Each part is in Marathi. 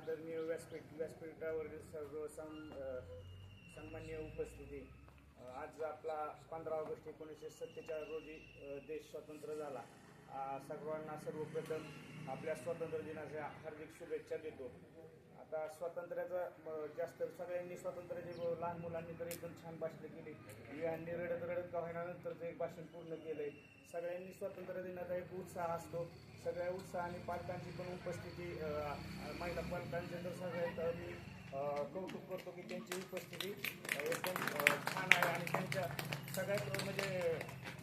आदरणीय व्यासपीठ व्यासपीठावरील सर्व सं अ, उपस्थिती. आज आपला पंधरा ऑगस्ट एकोणीसशे सत्तेचाळीस रोजी देश स्वतंत्र झाला. सर्वांना सर्वप्रथम आपल्या स्वातंत्र्य दिनाच्या हार्दिक शुभेच्छा देतो. आता स्वातंत्र्याचा जास्त सगळ्यांनी स्वातंत्र्याचे लहान मुलांनी तर एकदम छान भाषणं केली. यांनी रडत रडत का होईना नंतरचं एक भाषण पूर्ण केलंय. सगळ्यांनी स्वातंत्र्य दिनाचा एक उत्साह असतो. सगळ्या उत्साहाने पालकांची पण उपस्थिती महिला पालकांचे तर सगळ्यात मी कौतुक करतो की त्यांची उपस्थिती एकदम छान आहे. आणि त्यांच्या सगळ्यात म्हणजे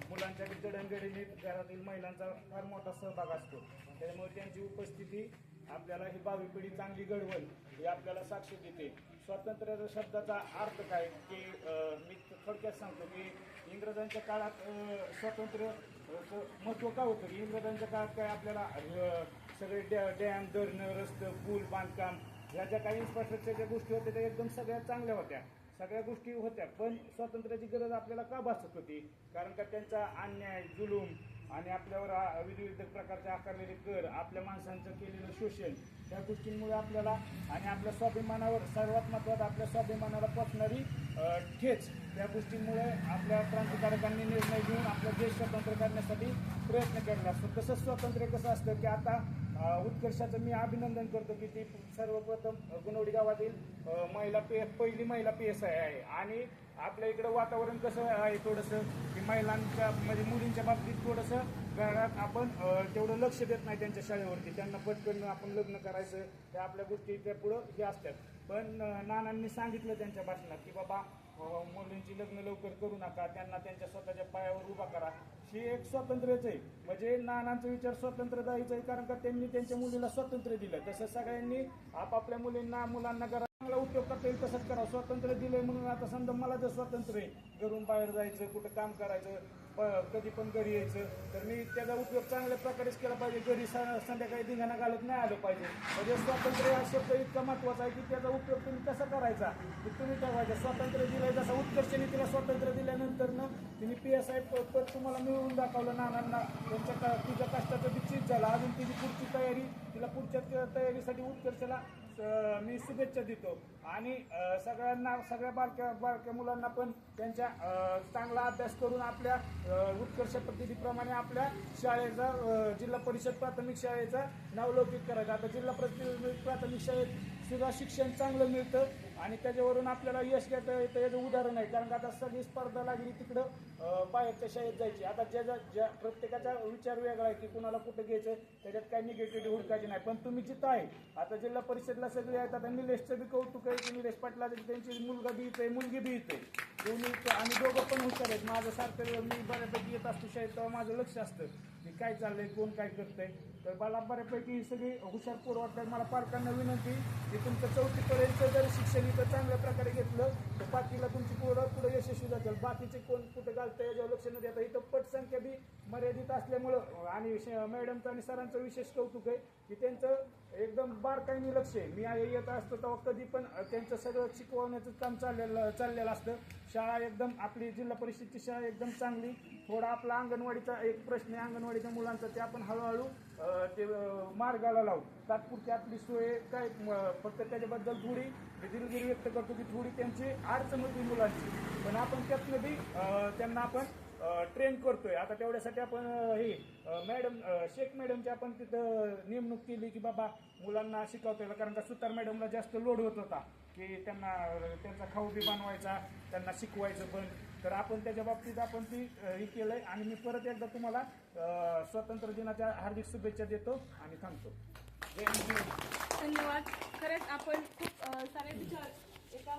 मुलांच्या जडणघडीने घरातील महिलांचा फार मोठा सहभाग असतो. त्याच्यामुळे त्यांची उपस्थिती आपल्याला ही भावी पिढी चांगली घडवल ही आपल्याला साक्ष देते. स्वातंत्र्याचा शब्दाचा अर्थ काय? की मी थोडक्यात सांगतो की इंग्रजांच्या काळात स्वातंत्र्य महत्त्व का होतं? की इंग्रजांच्या काळात काय आपल्याला सगळे डॅ डॅम धरणं रस्तं पूल बांधकाम ह्या ज्या काही इन्फ्रास्ट्रक्चरच्या गोष्टी होत्या त्या एकदम सगळ्यात चांगल्या होत्या. सगळ्या गोष्टी होत्या पण स्वातंत्र्याची गरज आपल्याला का भासत होती? कारण का त्यांचा अन्याय जुलूम आणि आपल्यावर विविध प्रकारचे आकारलेले कर आपल्या माणसांचं केलेलं शोषण त्या गोष्टींमुळे आपल्याला आणि आपल्या स्वाभिमानावर सर्वात महत्त्वाचं आपल्या स्वाभिमानाला पोचणारी ठेच. त्या गोष्टींमुळे आपल्या क्रांतिकारकांनी निर्णय घेऊन आपला देश स्वतंत्र करण्यासाठी प्रयत्न केला असतो तसंच स्वातंत्र्य कसं असतं की आता उत्कर्षाचं मी अभिनंदन करतो की ती सर्वप्रथम गुणवडी गावातील महिला पी पहिली महिला पी एस आय आहे. आणि आपल्या इकडं वातावरण कसं आहे थोडंसं की महिलांच्या म्हणजे मुलींच्या बाबतीत थोडंसं घरात आपण तेवढं लक्ष देत नाही त्यांच्या शाळेवरती. त्यांना पटकन आपण लग्न करायचं त्या आपल्या गोष्टी त्या पुढं हे असतात. पण नानांनी सांगितलं त्यांच्या भाषणात की बाबा मुलींची लग्न लवकर करू नका त्यांना त्यांच्या स्वतःच्या पायावर उभा करा. ही एक स्वातंत्र्यच आहे. म्हणजे नानांचा विचार स्वातंत्र्य द्यायचा आहे कारण का त्यांनी त्यांच्या मुलीला स्वातंत्र्य दिलं. तसं सगळ्यांनी आपापल्या मुलींना मुलांना चांगला उपयोग करता येईल तसंच करा. स्वातंत्र्य दिलंय म्हणून आता समजा मला जर स्वातंत्र्य आहे घरून बाहेर जायचं कुठं काम करायचं प- कधी पण घरी यायचं तर मी त्याचा उपयोग चांगल्या प्रकारेच केला पाहिजे. घरी स- संध्याकाळी धिंगाणा घालत नाही आलं पाहिजे. म्हणजे स्वातंत्र्य हा शब्द इतका महत्त्वाचा आहे की त्याचा उपयोग तुम्ही कसा करायचा? की तुम्ही ठरवायचा स्वातंत्र्य दिलंय जसा उत्कर्षने तिला स्वातंत्र्य दिल्यानंतर ना तिने पी एस आय पद तुम्हाला मिळवून दाखवलं नानांना. त्यांच्या का तुझ्या कष्टाचं निश्चित झालं. अजून तिची पुढची तयारी तिला पुढच्या तयारीसाठी उत्कर्षाला मी शुभेच्छा देतो. आणि सगळ्यांना सगळ्या बारक्या बारक्या मुलांना पण त्यांच्या चांगला अभ्यास करून आपल्या उत्कर्ष पद्धतीप्रमाणे आपल्या शाळेचा जिल्हा परिषद प्राथमिक शाळेचा नावलौकिक करायचा. आता जिल्हा प्राथमिक प्राथमिक शाळेत सुद्धा शिक्षण चांगलं मिळतं. आणि त्याच्यावरून आपल्याला यश घेता येतं याचं उदाहरण आहे. कारण का आता सगळी स्पर्धा लागली तिकडं बाहेरच्या शाळेत जायची. आता ज्या ज्या प्रत्येकाचा विचार वेगळा आहे की कुणाला कुठं घ्यायचं त्याच्यात काही निगेटिव्हिटी हुडकायची नाही. पण तुम्ही जिथं आहे आता जिल्हा परिषदला सगळे आहेत आता निलेशचं बी कौतुक आहे की निलेश पाटलाचं त्यांची मुलगा बी इथे मुलगी बी इथे दोन्ही आणि दोघं पण हुशार आहेत. माझं सारखं मी बऱ्यापैकी येत असतो शाळेत तेव्हा माझं लक्ष असतं की काय चाललंय कोण काय करतंय. तर मला बऱ्यापैकी सगळी हुशार पोर वाटतात. मला पालकांना विनंती की तुमचं चौथीपर्यंत जर शिक्षण इथं चांगल्या प्रकारे घेतलं तर बाकीला तुमची पोरं पुढे यशस्वी जातील. बाकीचे कोण कुठं घालतं याच्यावर लक्ष न देता इथं पटसंख्या बी मर्यादित असल्यामुळं आणि श- मॅडमचं आणि सरांचं विशेष कौतुक आहे की त्यांचं एकदम बारकाईने लक्ष आहे. मी आई येत असतो तेव्हा कधी पण त्यांचं सगळं शिकवण्याचं काम चाललेलं चाललेलं असतं. शाळा एकदम आपली जिल्हा परिषदची शाळा एकदम चांगली. थोडा आपला अंगणवाडीचा एक प्रश्न आहे अंगणवाडीच्या मुलांचा ते आपण हळूहळू ते मार्गाला लावू. तात्पुरती आपली सोय काय फक्त त्याच्याबद्दल थोडी दिलगिरी व्यक्त करतो की थोडी त्यांची अडचण होती मुलांची. पण आपण त्यातनं बी त्यांना आपण ट्रेन करतोय. आता तेवढ्यासाठी आपण हे मॅडम शेख मॅडमची आपण तिथं नेमणूक केली की बाबा मुलांना शिकवता येईल कारण का सुतार मॅडमला जास्त लोड होत होता की त्यांना त्यांचा खाऊ बी बनवायचा त्यांना शिकवायचं पण. तर आपण त्याच्या बाबतीत आपण ती हे केलं केलंय आणि मी परत एकदा तुम्हाला स्वातंत्र्य दिनाच्या हार्दिक शुभेच्छा देतो आणि थांबतो. धन्यवाद. खरंच आपण खूप सारे विचार एका